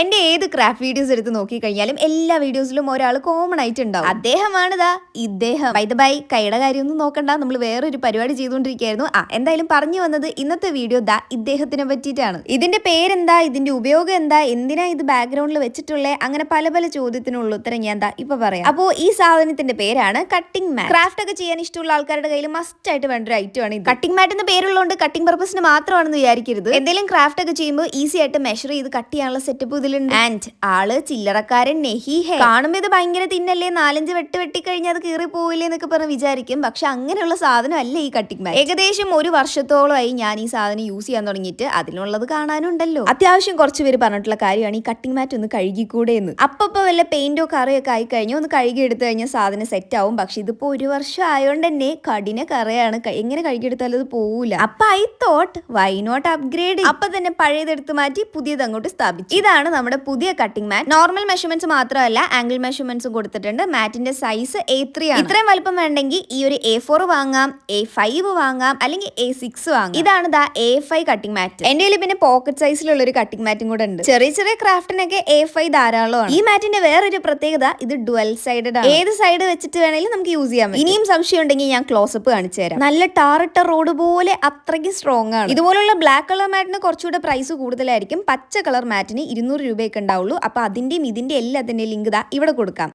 എന്റെ ഏത് craft videos എടുത്ത് നോക്കി കഴിഞ്ഞാലും എല്ലാ വീഡിയോസിലും ഒരാൾ കോമൺ ആയിട്ട് ഉണ്ടാവും അദ്ദേഹമാണ് ഇദ്ദേഹം ബൈ ബൈ കൈയുടെ കാര്യമൊന്നും നോക്കണ്ട. നമ്മൾ വേറൊരു പരിപാടി ചെയ്തുകൊണ്ടിരിക്കുകയായിരുന്നു. ആ എന്തായാലും പറഞ്ഞു വന്നത് ഇന്നത്തെ വീഡിയോ ദാ ഇദ്ദേഹത്തിനെ പറ്റിയിട്ടാണ്. ഇതിന്റെ പേരെന്താ? ഇതിന്റെ ഉപയോഗം എന്താ? എന്തിനാ ഇത് ബാക്ക്ഗ്രൗണ്ടിൽ വെച്ചിട്ടുള്ളേ? അങ്ങനെ പല പല ചോദ്യത്തിനുള്ള ഉത്തരം ഞാൻ ദാ ഇപ്പൊ പറയാം. അപ്പോ ഈ സാധനത്തിന്റെ പേരാണ് കട്ടിംഗ് മാറ്റ് ക്രാഫ്റ്റ് ഒക്കെ ചെയ്യാൻ ഇഷ്ടമുള്ള ആൾക്കാരുടെ കയ്യിൽ മസ്റ്റ് ആയിട്ട് വേണ്ട ഒരു ഐറ്റം ആണ് കട്ടിംഗ് മാറ്റ് എന്ന പേരുള്ളതുകൊണ്ട് കട്ടിംഗ് പർപ്പസിന് മാത്രമാണെന്ന് വിചാരിക്കരുത്. എന്തെങ്കിലും ക്രാഫ്റ്റ് ഒക്കെ ചെയ്യുമ്പോൾ ഈസി ആയിട്ട് മെഷർ ചെയ്ത് കട്ട് ചെയ്യാനുള്ള സെറ്റപ്പ് ഇതിലുണ്ട് ആൻഡ് ആൾ ചില്ലറക്കാരൻ നെഹി ഹേ. കാണുമ്പോൾ ഇത് ഭയങ്കര തിന്നല്ലേ? നാലഞ്ച് വെട്ട് വെട്ടി കഴിഞ്ഞാൽ അത് കീറി പോവില്ലേ എന്നൊക്കെ പറഞ്ഞ് വിചാരിക്കും. പക്ഷെ അങ്ങനെയുള്ള സാധനം അല്ല ഈ കട്ടിംഗ് ബാഗ് ഏകദേശം ഒരു വർഷത്തോളമായി ഞാൻ ഈ സാധനം യൂസ് ചെയ്യാൻ തുടങ്ങിയിട്ട് അതിനുള്ളത് കാണാനുണ്ടല്ലോ. അത്യാവശ്യം കുറച്ച് പേര് പറഞ്ഞിട്ടുള്ള കാര്യമാണ് ഈ കട്ടിംഗ് മാറ്റ് ഒന്ന് കഴുകിക്കൂടെ എന്ന്. അപ്പൊ വല്ല പെയിന്റോ കറയൊക്കെ ആയി കഴിഞ്ഞാൽ ഒന്ന് കഴുകി എടുത്തു കഴിഞ്ഞാൽ സാധനം സെറ്റ് ആവും. പക്ഷെ ഇതിപ്പോ ഒരു വർഷം ആയതുകൊണ്ട് തന്നെ കഠിന കറയാണ്. എങ്ങനെ കഴുകിയെടുത്താലും അത് പോവില്ല അപ്പൊ I thought why not upgrade അപ്പൊ തന്നെ പഴയതെടുത്ത് മാറ്റി പുതിയത് അങ്ങോട്ട് സ്ഥാപിച്ചു. ഇതാണ് നമ്മുടെ പുതിയ കട്ടിംഗ് മാറ്റ് നോർമൽ മെഷർമെന്റ്സ് മാത്രമല്ല ആംഗിൾ മെഷർമെന്റ്സും കൊടുത്തിട്ടുണ്ട്. മാറ്റിന്റെ സൈസ് എ ത്രീ ആണ്. ഇത്രയും വലുപ്പം വേണ്ടെങ്കിൽ ഈ ഒരു എ ഫോർ വാങ്ങാം എ ഫൈവ് വാങ്ങാം അല്ലെങ്കിൽ എ സിക്സ് വാങ്ങാം. ഇതാണ് ദാ എ ഫൈവ് കട്ടിംഗ് മാറ്റ് എന്റെ കയ്യിൽ പിന്നെ പോക്കറ്റ് സൈസിലുള്ള ഒരു കട്ടിംഗ് മാറ്റും കൂടെ ഉണ്ട്. ചെറിയ ചെറിയ ക്രാഫ്റ്റിനൊക്കെ എ ഫൈവ് ധാരാളമാണ്. ഈ മാറ്റിന്റെ വേറൊരു പ്രത്യേകത ഇത് ഡുവൽ സൈഡഡ് ആണ്. ഏത് സൈഡ് വെച്ചിട്ട് വേണമെങ്കിലും നമുക്ക് യൂസ് ചെയ്യാം ഇനിയും സംശയം ഉണ്ടെങ്കിൽ ഞാൻ ക്ലോസപ്പ് കാണിച്ചു തരാം. നല്ല ടാറിട്ട റോഡ് പോലെ അത്രയ്ക്ക് സ്ട്രോങ് ആണ്. ഇതുപോലുള്ള ബ്ലാക്ക് കളർ മാറ്റിന് കുറച്ചുകൂടെ പ്രൈസ് കൂടുതലായിരിക്കും. പച്ച കളർ മാറ്റിന് ഇരുന്നൂറ് രൂപയൊക്കെ ഉണ്ടാവുള്ളൂ. അപ്പോൾ അതിന്റെയും ഇതിന്റെ എല്ലാത്തിന്റെയും ലിങ്ക് ഇതാ ഇവിടെ കൊടുക്കാം.